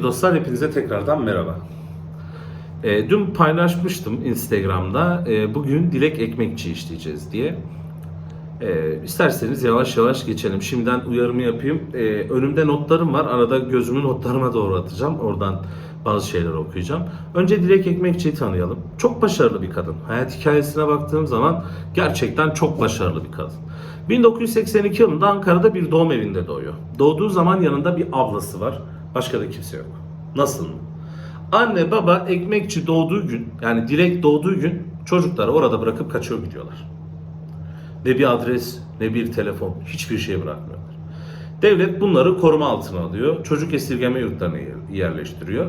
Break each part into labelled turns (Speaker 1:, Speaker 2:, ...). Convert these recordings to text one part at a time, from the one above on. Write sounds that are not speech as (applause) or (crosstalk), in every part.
Speaker 1: Kıymetli dostlar hepinize tekrardan merhaba. E, dün paylaşmıştım Instagram'da e, bugün Dilek Ekmekçi işleyeceğiz diye. E, isterseniz yavaş yavaş geçelim. Şimdiden uyarımı yapayım. E, önümde notlarım var. Arada gözümü notlarıma doğru atacağım. Oradan bazı şeyler okuyacağım. Önce Dilek Ekmekçi'yi tanıyalım. Çok başarılı bir kadın. Hayat hikayesine baktığım zaman gerçekten çok başarılı bir kadın. 1982 yılında Ankara'da bir doğum evinde doğuyor. Doğduğu zaman yanında bir ablası var. Başka da kimse yok. Nasıl mı? Anne baba ekmekçi doğduğu gün yani Dilek doğduğu gün çocukları orada bırakıp kaçıyor gidiyorlar. Ne bir adres ne bir telefon hiçbir şey bırakmıyorlar. Devlet bunları koruma altına alıyor. Çocuk esirgeme yurtlarına yer- yerleştiriyor.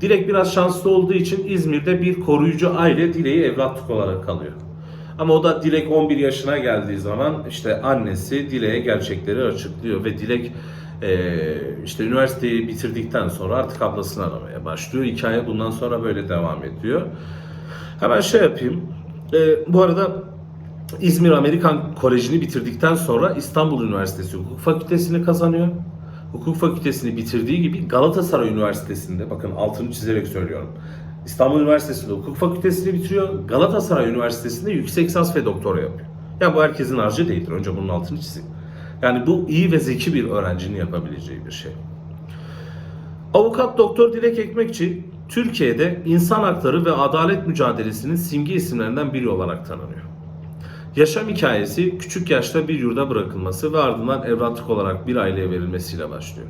Speaker 1: Dilek biraz şanslı olduğu için İzmir'de bir koruyucu aile Dilek'i evlatlık olarak kalıyor. Ama o da Dilek 11 yaşına geldiği zaman işte annesi Dilek'e gerçekleri açıklıyor ve Dilek eee, işte üniversiteyi bitirdikten sonra artık ablasını aramaya başlıyor. Hikaye bundan sonra böyle devam ediyor. Hemen şey yapayım. Eee, bu arada İzmir Amerikan Koleji'ni bitirdikten sonra İstanbul Üniversitesi Hukuk Fakültesini kazanıyor. Hukuk Fakültesini bitirdiği gibi Galatasaray Üniversitesi'nde bakın altını çizerek söylüyorum. İstanbul Üniversitesi'nde hukuk fakültesini bitiriyor. Galatasaray Üniversitesi'nde yüksek lisans ve doktora yapıyor. Yani bu herkesin harcı değildir. Önce bunun altını çizeyim. Yani bu iyi ve zeki bir öğrencinin yapabileceği bir şey. Avukat Doktor Dilek Ekmekçi Türkiye'de insan hakları ve adalet mücadelesinin simge isimlerinden biri olarak tanınıyor. Yaşam hikayesi küçük yaşta bir yurda bırakılması ve ardından evlatlık olarak bir aileye verilmesiyle başlıyor.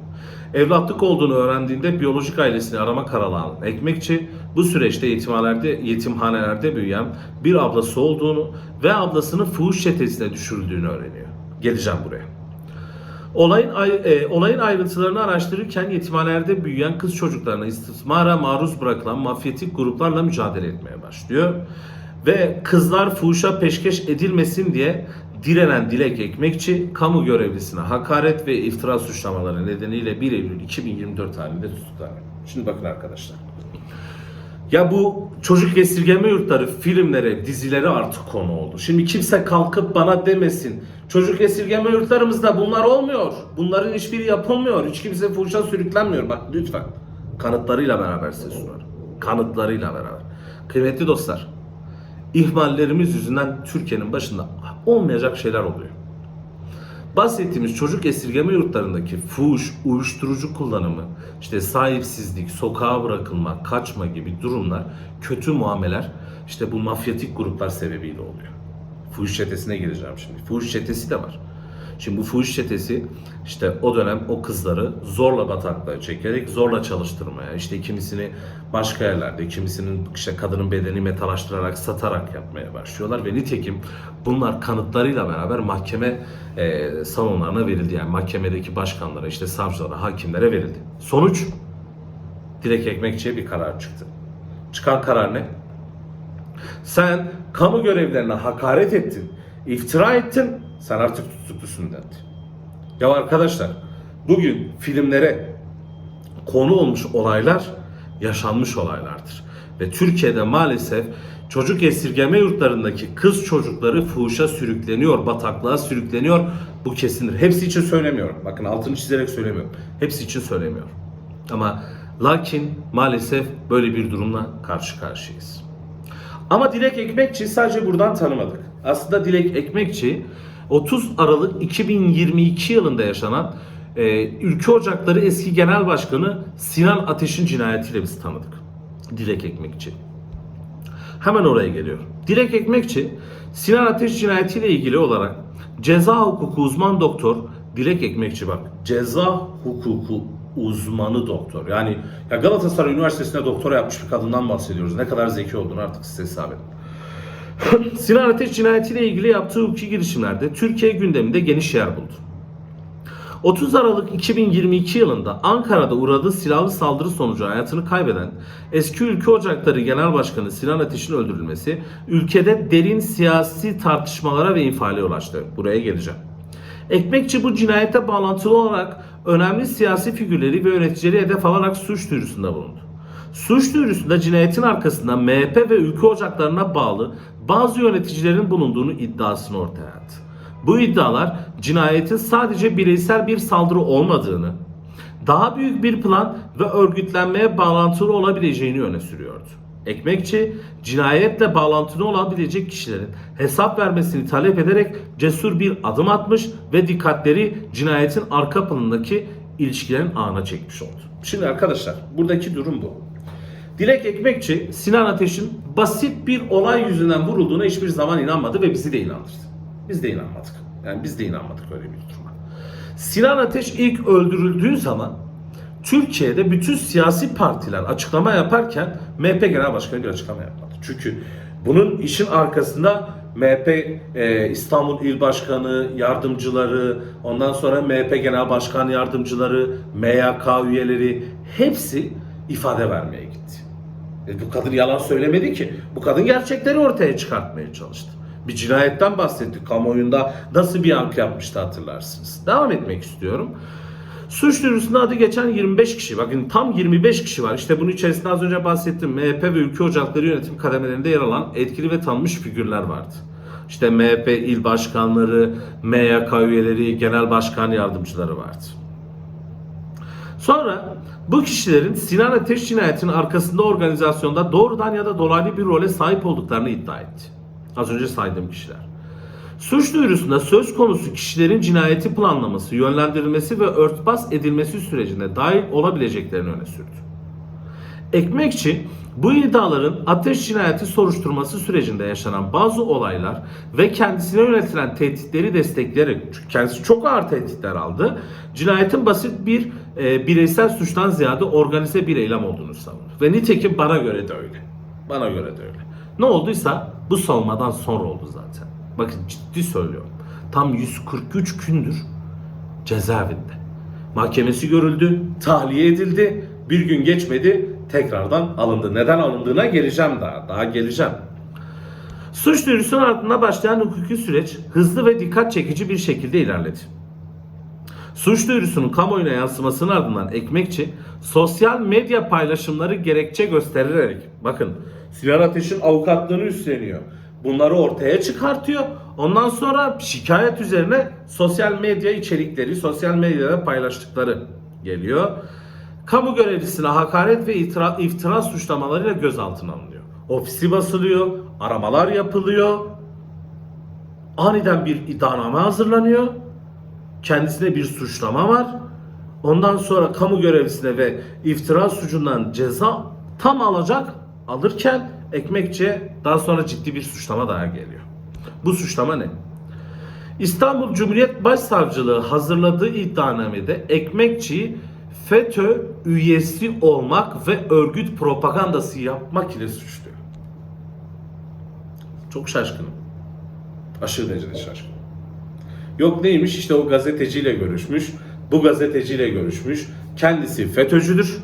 Speaker 1: Evlatlık olduğunu öğrendiğinde biyolojik ailesini arama kararı alan Ekmekçi bu süreçte yetimhanelerde, yetimhanelerde büyüyen bir ablası olduğunu ve ablasının fuhuş çetesine düşürüldüğünü öğreniyor. Geleceğim buraya. Olayın ay- e, olayın ayrıntılarını araştırırken yetimhanelerde büyüyen kız çocuklarına istismara maruz bırakılan mafyatik gruplarla mücadele etmeye başlıyor. Ve kızlar fuhuşa peşkeş edilmesin diye direnen Dilek Ekmekçi kamu görevlisine hakaret ve iftira suçlamaları nedeniyle 1 Eylül 2024 tarihinde tutuklanıyor. Şimdi bakın arkadaşlar. Ya bu çocuk esirgeme yurtları filmlere, dizilere artık konu oldu. Şimdi kimse kalkıp bana demesin. Çocuk esirgeme yurtlarımızda bunlar olmuyor. Bunların hiçbiri yapılmıyor. Hiç kimse fuhuşa sürüklenmiyor. Bak lütfen. Kanıtlarıyla beraber size sunarım. Kanıtlarıyla beraber. Kıymetli dostlar. ihmallerimiz yüzünden Türkiye'nin başında olmayacak şeyler oluyor. Bahsettiğimiz çocuk esirgeme yurtlarındaki fuhuş, uyuşturucu kullanımı, işte sahipsizlik, sokağa bırakılma, kaçma gibi durumlar, kötü muameler işte bu mafyatik gruplar sebebiyle oluyor. Fuhuş çetesine gireceğim şimdi. Fuhuş çetesi de var. Şimdi bu fuhuş çetesi işte o dönem o kızları zorla bataklığa çekerek zorla çalıştırmaya, işte kimisini başka yerlerde, kimisinin işte kadının bedeni metalaştırarak, satarak yapmaya başlıyorlar ve nitekim bunlar kanıtlarıyla beraber mahkeme e, salonlarına verildi. Yani mahkemedeki başkanlara, işte savcılara, hakimlere verildi. Sonuç Dilek Ekmekçi'ye bir karar çıktı. Çıkan karar ne? Sen kamu görevlerine hakaret ettin, iftira ettin, sen artık tutuklusun dendi. Ya arkadaşlar, bugün filmlere konu olmuş olaylar yaşanmış olaylardır. Ve Türkiye'de maalesef çocuk esirgeme yurtlarındaki kız çocukları fuhuşa sürükleniyor, bataklığa sürükleniyor. Bu kesindir. Hepsi için söylemiyorum. Bakın altını çizerek söylemiyorum. Hepsi için söylemiyorum. Ama lakin maalesef böyle bir durumla karşı karşıyayız. Ama Dilek Ekmekçi sadece buradan tanımadık. Aslında Dilek Ekmekçi 30 Aralık 2022 yılında yaşanan e, Ülke Ocakları eski genel başkanı Sinan Ateş'in cinayetiyle biz tanıdık. Dilek Ekmekçi. Hemen oraya geliyor. Dilek Ekmekçi, Sinan Ateş cinayetiyle ilgili olarak ceza hukuku uzman doktor Dilek Ekmekçi bak ceza hukuku uzmanı doktor. Yani ya Galatasaray Üniversitesi'nde doktora yapmış bir kadından bahsediyoruz. Ne kadar zeki olduğunu artık siz hesap edin. (clears throat) Sinan Ateş cinayetiyle ilgili yaptığı hukuki girişimlerde Türkiye gündeminde geniş yer buldu. 30 Aralık 2022 yılında Ankara'da uğradığı silahlı saldırı sonucu hayatını kaybeden eski Ülke Ocakları Genel Başkanı Sinan Ateş'in öldürülmesi ülkede derin siyasi tartışmalara ve infiale yol açtı. Buraya geleceğim. Ekmekçi bu cinayete bağlantılı olarak önemli siyasi figürleri ve yöneticileri hedef alarak suç duyurusunda bulundu. Suç duyurusunda cinayetin arkasında MHP ve ülke ocaklarına bağlı bazı yöneticilerin bulunduğunu iddiasını ortaya attı. Bu iddialar cinayetin sadece bireysel bir saldırı olmadığını, daha büyük bir plan ve örgütlenmeye bağlantılı olabileceğini öne sürüyordu. Ekmekçi, cinayetle bağlantılı olabilecek kişilerin hesap vermesini talep ederek cesur bir adım atmış ve dikkatleri cinayetin arka planındaki ilişkilerin ağına çekmiş oldu. Şimdi arkadaşlar buradaki durum bu. Dilek Ekmekçi Sinan Ateş'in basit bir olay yüzünden vurulduğuna hiçbir zaman inanmadı ve bizi de inandırdı. Biz de inanmadık. Yani biz de inanmadık öyle bir duruma. Sinan Ateş ilk öldürüldüğü zaman Türkiye'de bütün siyasi partiler açıklama yaparken MHP Genel Başkanı bir açıklama yapmadı. Çünkü bunun işin arkasında MHP e, İstanbul İl Başkanı, yardımcıları, ondan sonra MHP Genel Başkan yardımcıları, MYK üyeleri hepsi ifade vermeye gitti. E, bu kadın yalan söylemedi ki. Bu kadın gerçekleri ortaya çıkartmaya çalıştı. Bir cinayetten bahsettik kamuoyunda. Nasıl bir yankı yapmıştı hatırlarsınız. Devam etmek istiyorum. Suç duyurusunda adı geçen 25 kişi. Bakın tam 25 kişi var. İşte bunun içerisinde az önce bahsettim. MHP ve ülke ocakları yönetim kademelerinde yer alan etkili ve tanınmış figürler vardı. İşte MHP il başkanları, MYK üyeleri, genel başkan yardımcıları vardı. Sonra bu kişilerin Sinan Ateş cinayetinin arkasında organizasyonda doğrudan ya da dolaylı bir role sahip olduklarını iddia etti. Az önce saydığım kişiler. Suç duyurusunda söz konusu kişilerin cinayeti planlaması, yönlendirilmesi ve örtbas edilmesi sürecine dahil olabileceklerini öne sürdü. Ekmekçi bu iddiaların ateş cinayeti soruşturması sürecinde yaşanan bazı olaylar ve kendisine yönetilen tehditleri destekleyerek çünkü kendisi çok ağır tehditler aldı. Cinayetin basit bir e, bireysel suçtan ziyade organize bir eylem olduğunu savundu. Ve nitekim bana göre de öyle. Bana göre de öyle. Ne olduysa bu savunmadan sonra oldu zaten. Bakın ciddi söylüyorum. Tam 143 gündür cezaevinde. Mahkemesi görüldü, tahliye edildi. Bir gün geçmedi, tekrardan alındı. Neden alındığına geleceğim daha. Daha geleceğim. Suç duyurusunun ardından başlayan hukuki süreç hızlı ve dikkat çekici bir şekilde ilerledi. Suç duyurusunun kamuoyuna yansımasının ardından Ekmekçi sosyal medya paylaşımları gerekçe göstererek bakın Sinan Ateş'in avukatlığını üstleniyor. Bunları ortaya çıkartıyor. Ondan sonra şikayet üzerine sosyal medya içerikleri, sosyal medyada paylaştıkları geliyor. Kamu görevlisine hakaret ve iftira, iftira suçlamalarıyla gözaltına alınıyor. Ofisi basılıyor, aramalar yapılıyor. Aniden bir iddianame hazırlanıyor kendisine bir suçlama var. Ondan sonra kamu görevlisine ve iftira suçundan ceza tam alacak alırken ekmekçe daha sonra ciddi bir suçlama daha geliyor. Bu suçlama ne? İstanbul Cumhuriyet Başsavcılığı hazırladığı iddianamede ekmekçiyi FETÖ üyesi olmak ve örgüt propagandası yapmak ile suçluyor. Çok şaşkınım. Aşırı derecede şaşkınım. Yok neymiş işte o gazeteciyle görüşmüş. Bu gazeteciyle görüşmüş. Kendisi FETÖ'cüdür.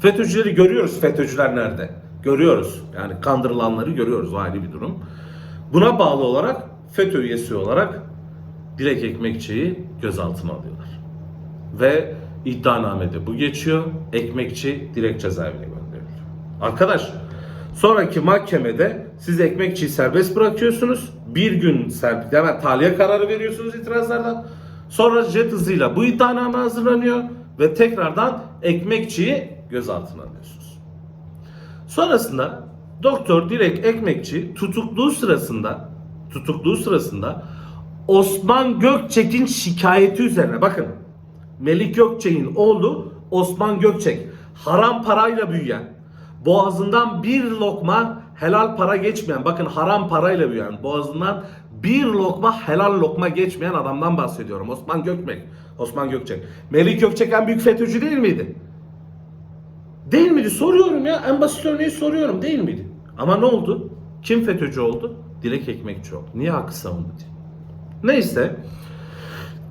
Speaker 1: FETÖ'cüleri görüyoruz. FETÖ'cüler nerede? Görüyoruz. Yani kandırılanları görüyoruz. Ayrı bir durum. Buna bağlı olarak FETÖ üyesi olarak Dilek Ekmekçi'yi gözaltına alıyorlar. Ve iddianamede bu geçiyor. Ekmekçi direkt cezaevine gönderiliyor. Arkadaş sonraki mahkemede siz Ekmekçi'yi serbest bırakıyorsunuz. Bir gün serbest, hemen tahliye kararı veriyorsunuz itirazlardan. Sonra jet hızıyla bu iddianame hazırlanıyor ve tekrardan Ekmekçi'yi gözaltına alıyorsunuz. Sonrasında Doktor Dilek Ekmekçi tutukluğu sırasında tutukluğu sırasında Osman Gökçek'in şikayeti üzerine bakın Melik Gökçek'in oğlu Osman Gökçek haram parayla büyüyen boğazından bir lokma helal para geçmeyen bakın haram parayla büyüyen boğazından bir lokma helal lokma geçmeyen adamdan bahsediyorum. Osman Gökmek. Osman Gökçek. Melik Gökçek en büyük FETÖ'cü değil miydi? Değil miydi? Soruyorum ya. En basit örneği soruyorum. Değil miydi? Ama ne oldu? Kim FETÖ'cü oldu? Dilek Ekmekçi oldu. Niye hakkı savundu diye. Neyse.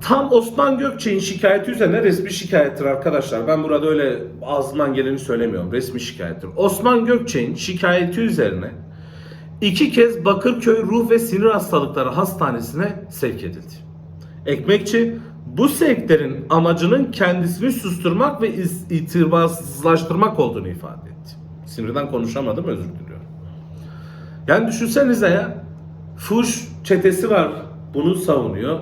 Speaker 1: Tam Osman Gökçek'in şikayeti üzerine resmi şikayettir arkadaşlar. Ben burada öyle ağzımdan geleni söylemiyorum. Resmi şikayettir. Osman Gökçek'in şikayeti üzerine iki kez Bakırköy Ruh ve Sinir Hastalıkları Hastanesi'ne sevk edildi. Ekmekçi bu sevklerin amacının kendisini susturmak ve itibarsızlaştırmak olduğunu ifade etti. Sinirden konuşamadım özür diliyorum. Yani düşünsenize ya fuş çetesi var bunu savunuyor.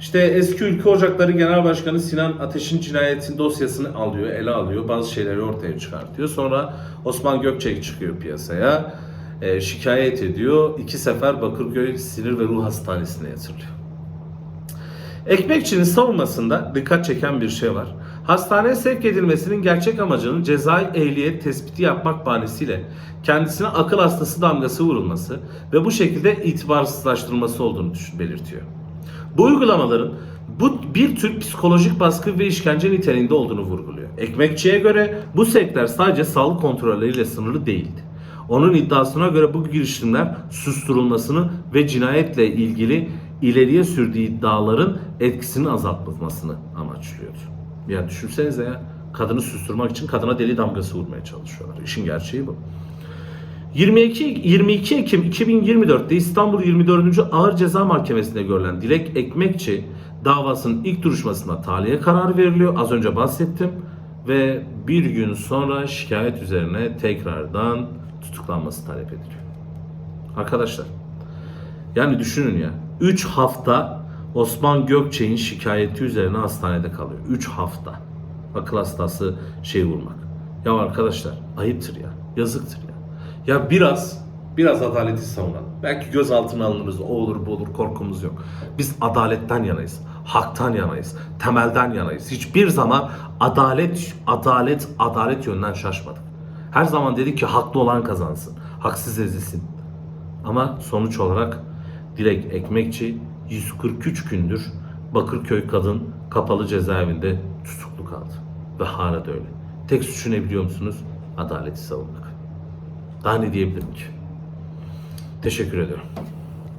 Speaker 1: İşte eski Ülke Ocakları Genel Başkanı Sinan Ateş'in cinayetin dosyasını alıyor, ele alıyor, bazı şeyleri ortaya çıkartıyor. Sonra Osman Gökçek çıkıyor piyasaya, e, şikayet ediyor. İki sefer Bakırköy Sinir ve Ruh Hastanesi'ne yatırılıyor. Ekmekçinin savunmasında dikkat çeken bir şey var. Hastaneye sevk edilmesinin gerçek amacının cezai ehliyet tespiti yapmak bahanesiyle kendisine akıl hastası damgası vurulması ve bu şekilde itibarsızlaştırılması olduğunu düşün- belirtiyor. Bu uygulamaların bu bir tür psikolojik baskı ve işkence niteliğinde olduğunu vurguluyor. Ekmekçiye göre bu sektör sadece sağlık kontrolleriyle sınırlı değildi. Onun iddiasına göre bu girişimler susturulmasını ve cinayetle ilgili ileriye sürdüğü iddiaların etkisini azaltmasını amaçlıyordu. Ya düşünsenize ya kadını susturmak için kadına deli damgası vurmaya çalışıyorlar. İşin gerçeği bu. 22, 22 Ekim 2024'te İstanbul 24. Ağır Ceza Mahkemesi'nde görülen Dilek Ekmekçi davasının ilk duruşmasında tahliye kararı veriliyor. Az önce bahsettim. Ve bir gün sonra şikayet üzerine tekrardan tutuklanması talep ediliyor. Arkadaşlar yani düşünün ya 3 hafta Osman Gökçek'in şikayeti üzerine hastanede kalıyor. 3 hafta. Akıl hastası şey vurmak. Ya arkadaşlar ayıptır ya. Yazıktır ya. Ya biraz biraz adaleti savunalım. Belki gözaltına alınırız. O olur bu olur korkumuz yok. Biz adaletten yanayız. Haktan yanayız. Temelden yanayız. Hiçbir zaman adalet adalet adalet yönden şaşmadık. Her zaman dedik ki haklı olan kazansın. Haksız ezilsin. Ama sonuç olarak Dilek Ekmekçi 143 gündür Bakırköy Kadın Kapalı Cezaevinde tutuklu kaldı. Ve hala da öyle. Tek suçu ne biliyor musunuz? Adaleti savunmak. Daha ne diyebilirim ki? Teşekkür ederim.